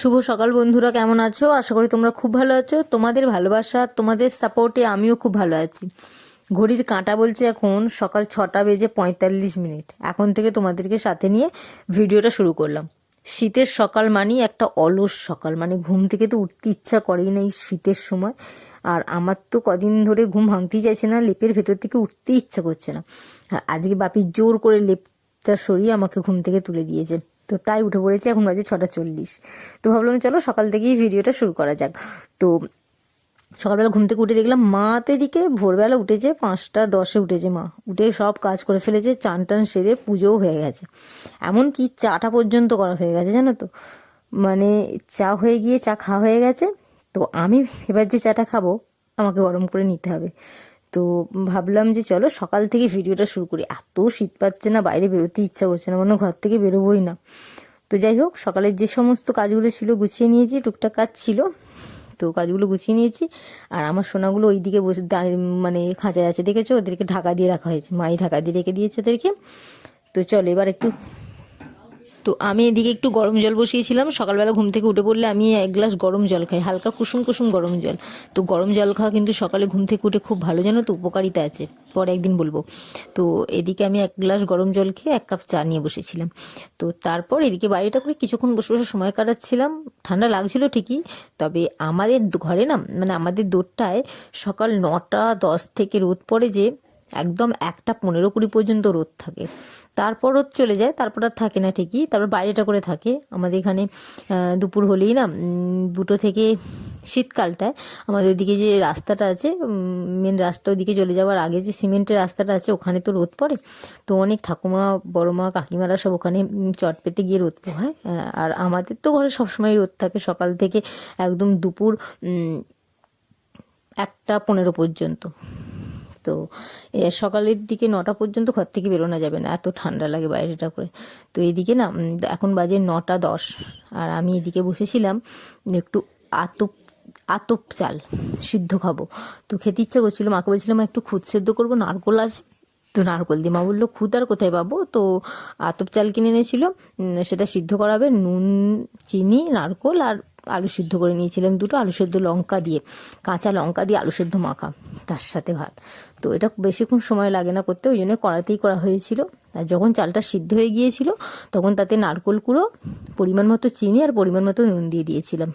শুভ সকাল বন্ধুরা, কেমন আছো? আশা করি তোমরা খুব ভালো আছো। তোমাদের ভালোবাসা, তোমাদের সাপোর্টে আমিও খুব ভালো আছি। ঘড়ির কাঁটা বলছে এখন সকাল ছটা বেজে পঁয়তাল্লিশ মিনিট। এখন থেকে তোমাদেরকে সাথে নিয়ে ভিডিওটা শুরু করলাম। শীতের সকাল মানেই একটা অলস সকাল। মানে ঘুম থেকে তো উঠতে ইচ্ছা করেই না এই শীতের সময়। আর আমার তো কদিন ধরে ঘুম ভাঙতেই চাইছে না, লেপের ভেতর থেকে উঠতে ইচ্ছা করছে না। আর আজকে বাপি জোর করে লেপটা সরিয়ে আমাকে ঘুম থেকে তুলে দিয়েছে। তো তাই উঠে পড়েছি, এখন বাজে ছটা চল্লিশ। তো ভাবলাম চলো সকাল থেকেই ভিডিওটা শুরু করা যাক। তো সকালবেলা ঘুম থেকে উঠে দেখলাম মা তো এদিকে ভোরবেলা উঠেছে, পাঁচটা দশে উঠেছে মা। উঠে সব কাজ করে ফেলেছে, চান টান সেরে পুজোও হয়ে গেছে। এমনকি চাটা পর্যন্ত করা হয়ে গেছে, জানো তো? মানে চা হয়ে গিয়ে চা খাওয়া হয়ে গেছে, তো আমি এবার যে চাটা খাব, আমাকে গরম করে নিতে হবে। তো ভাবলাম যে চলো সকাল থেকে ভিডিওটা শুরু করি। এত শীত পাচ্ছে না, বাইরে বেরোতে ইচ্ছা করছে না মানে ঘর থেকে বেরোবোই না। তো যাই হোক, সকালের যে সমস্ত কাজগুলো ছিল গুছিয়ে নিয়েছি, টুকটাক কাজ ছিল। তো কাজগুলো গুছিয়ে নিয়েছি, আর আমার সোনাগুলো ওই দিকে বসে মানে খাঁচায় আছে, দেখেছ? ওদেরকে ঢাকা দিয়ে রাখা হয়েছে, মাই ঢাকা দিয়ে রেখে দিয়েছে ওদেরকে। তো চলো এবার একটু তো আমি এদিকে একটু গরম জল বসিয়েছিলাম। সকালবেলা ঘুম থেকে উঠে পড়লে আমি এক গ্লাস গরম জল খাই, হালকা কুসুম কুসুম গরম জল। তো গরম জল খাওয়া কিন্তু সকালে ঘুম থেকে উঠে খুব ভালো, জানো তো? উপকারিতা আছে, পরে একদিন বলব। তো এদিকে আমি এক গ্লাস গরম জল খেয়ে এক কাপ চা নিয়ে বসেছিলাম। তো তারপর এদিকে বাইরেটা করে কিছুক্ষণ বসে বসে সময় কাটাচ্ছিলাম। ঠান্ডা লাগছিল ঠিকই, তবে আমাদের ঘরে না মানে আমাদের দোরটায় সকাল নটা দশ থেকে রোদ পড়ে যে একদম একটা পনেরো কুড়ি পর্যন্ত রোদ থাকে। তারপর রোদ চলে যায়, তারপর আর থাকে না ঠিকই। তারপর বাইরেটা করে থাকে। আমাদের এখানে দুপুর হলেই না দুটো থেকে শীতকালটায় আমাদের ওইদিকে যে রাস্তাটা আছে মেন রাস্তা ওইদিকে চলে যাওয়ার আগে যে সিমেন্টের রাস্তাটা আছে, ওখানে তো রোদ পড়ে। তো অনেক ঠাকুমা, বড়মা, কাকিমারা সব ওখানে চট পেতে গিয়ে রোদ পোহায়। আর আমাদের তো ঘরে সবসময় রোদ থাকে। সকাল থেকে একদম দুপুর একটা পনেরো পর্যন্ত। তো সকালের দিকে নটা পর্যন্ত ঘর থেকে বেরোনো যাবে না, এত ঠান্ডা লাগে বাইরেটা করে। তো এইদিকে না এখন বাজে নটা দশ, আর আমি এদিকে বসেছিলাম, একটু আতপ আতপ চাল সিদ্ধ খাব। তো খেতে ইচ্ছে করছিল, মাকে বলছিলাম একটু খুদ সেদ্ধ করব, নারকোল আছে। তো নারকোল দিয়ে মা বলল, খুদ আর কোথায় পাবো? তো আতপ চাল কিনে এনেছিল সেটা সিদ্ধ করাবে নুন, চিনি, নারকোল আর আলু সিদ্ধ করে নিয়েছিলাম, দুটো আলু সেদ্ধ লঙ্কা দিয়ে, কাঁচা লঙ্কা দিয়ে আলু সেদ্ধ মাখা, তার সাথে ভাত। তো এটা বেশিক্ষণ সময় লাগে না করতে, ওই জন্য কড়াতেই করা হয়েছিল। আর যখন চালটা সিদ্ধ হয়ে গিয়েছিল, তখন তাতে নারকোল কুড়ো, পরিমাণ মতো চিনি আর পরিমাণ মতো নুন দিয়ে দিয়েছিলাম।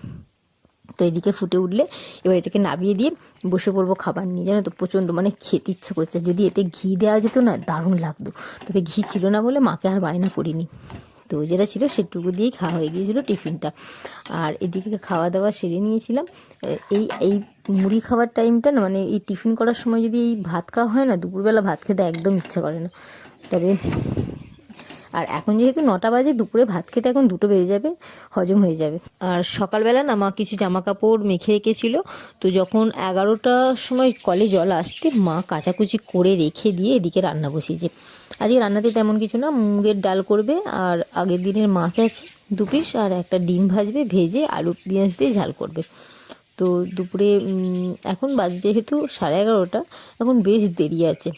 তো এদিকে ফুটে উঠলে, এবার এটাকে নাবিয়ে দিয়ে বসে পড়ব খাবার নিয়ে। জানো তো, প্রচণ্ড মানে খেতে ইচ্ছে করছে। যদি এতে ঘি দেওয়া যেত না, দারুণ লাগতো। তবে ঘি ছিল না বলে মাকে আর বায়না করিনি। তো যেটা ছিল সেটুকু দিয়েই খাওয়া হয়ে গিয়েছিল টিফিনটা। আর এদিকে খাওয়া দাওয়া সেরে নিয়েছিলাম। এই এই মুড়ি খাওয়ার টাইমটা না মানে এই টিফিন করার সময় যদি এই ভাত খাওয়া হয় না, দুপুরবেলা ভাত খেতে একদম ইচ্ছা করে না। তবে, আর এখন যেহেতু নটা বাজে, দুপুরে ভাত খেতে এখন দুটো বেজে যাবে, হজম হয়ে যাবে। আর সকালবেলা না মা কিছু জামা কাপড় মেখে রেখেছিল। তো যখন এগারোটার সময় কলে জল আসতে মা কাচাকুচি করে রেখে দিয়ে এদিকে রান্না বসিয়েছে। আজকে রান্নাতে তেমন কিছু না, মুগের ডাল করবে আর আগের দিনের মাছ আছে, দু পিস আর একটা ডিম ভাজবে, ভেজে আলু পেঁয়াজ দিয়ে ঝাল করবে। তো দুপুরে এখন বাজে যেহেতু সাড়ে এগারোটা, এখন বেশ দেরি আছে।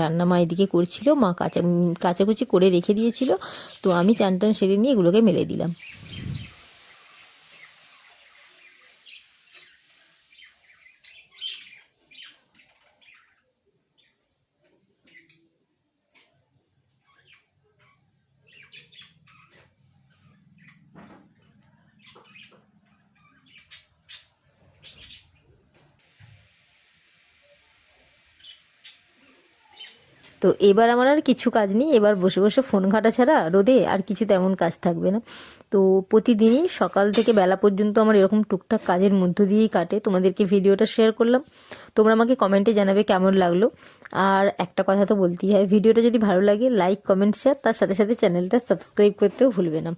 রান্না মা এদিকে করছিল, মা কাঁচা কাঁচাকুচি করে রেখে দিয়েছিল, তো আমি চান টান সেরে নিয়ে এগুলোকে মেলে দিলাম। তো এবার আমার আর কিছু কাজ নেই। এবার বসে বসে ফোন ঘাটা ছাড়া রোদে আর কিছু তেমন কাজ থাকবে না। তো প্রতিদিনই সকাল থেকে বেলা পর্যন্ত আমার এরকম টুকটাক কাজের মধ্য দিয়েই কাটে। তোমাদেরকে ভিডিওটা শেয়ার করলাম। তোমরা আমাকে কমেন্টে জানাবে কেমন লাগল। আর একটা কথা তো বলতেই হয়, ভিডিওটা যদি ভালো লাগে লাইক কমেন্ট শেয়ার তার সাথে সাথে চ্যানেলটা সাবস্ক্রাইব করতেও ভুলবে না।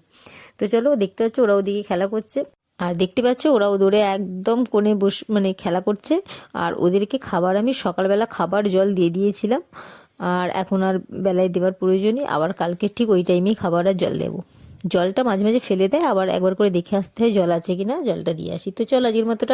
তো চলো দেখতে পাচ্ছ ওরা ওদিকে খেলা করছে। আর দেখতে পাচ্ছ ওরা ওদরে একদম কোণে বস মানে খেলা করছে। আর ওদেরকে খাবার আমি সকালবেলা খাবার জল দিয়ে দিয়েছিলাম। আর এখন আর বেলায় দেওয়ার প্রয়োজনই। আবার কালকে ঠিক ওই টাইমেই খাবার আর জল দেবো। জলটা মাঝে মাঝে ফেলে দেয়, আবার একবার করে দেখে আসতে হয় জল আছে কিনা, জলটা দিয়ে আসি। তো চল আজকের মতোটা।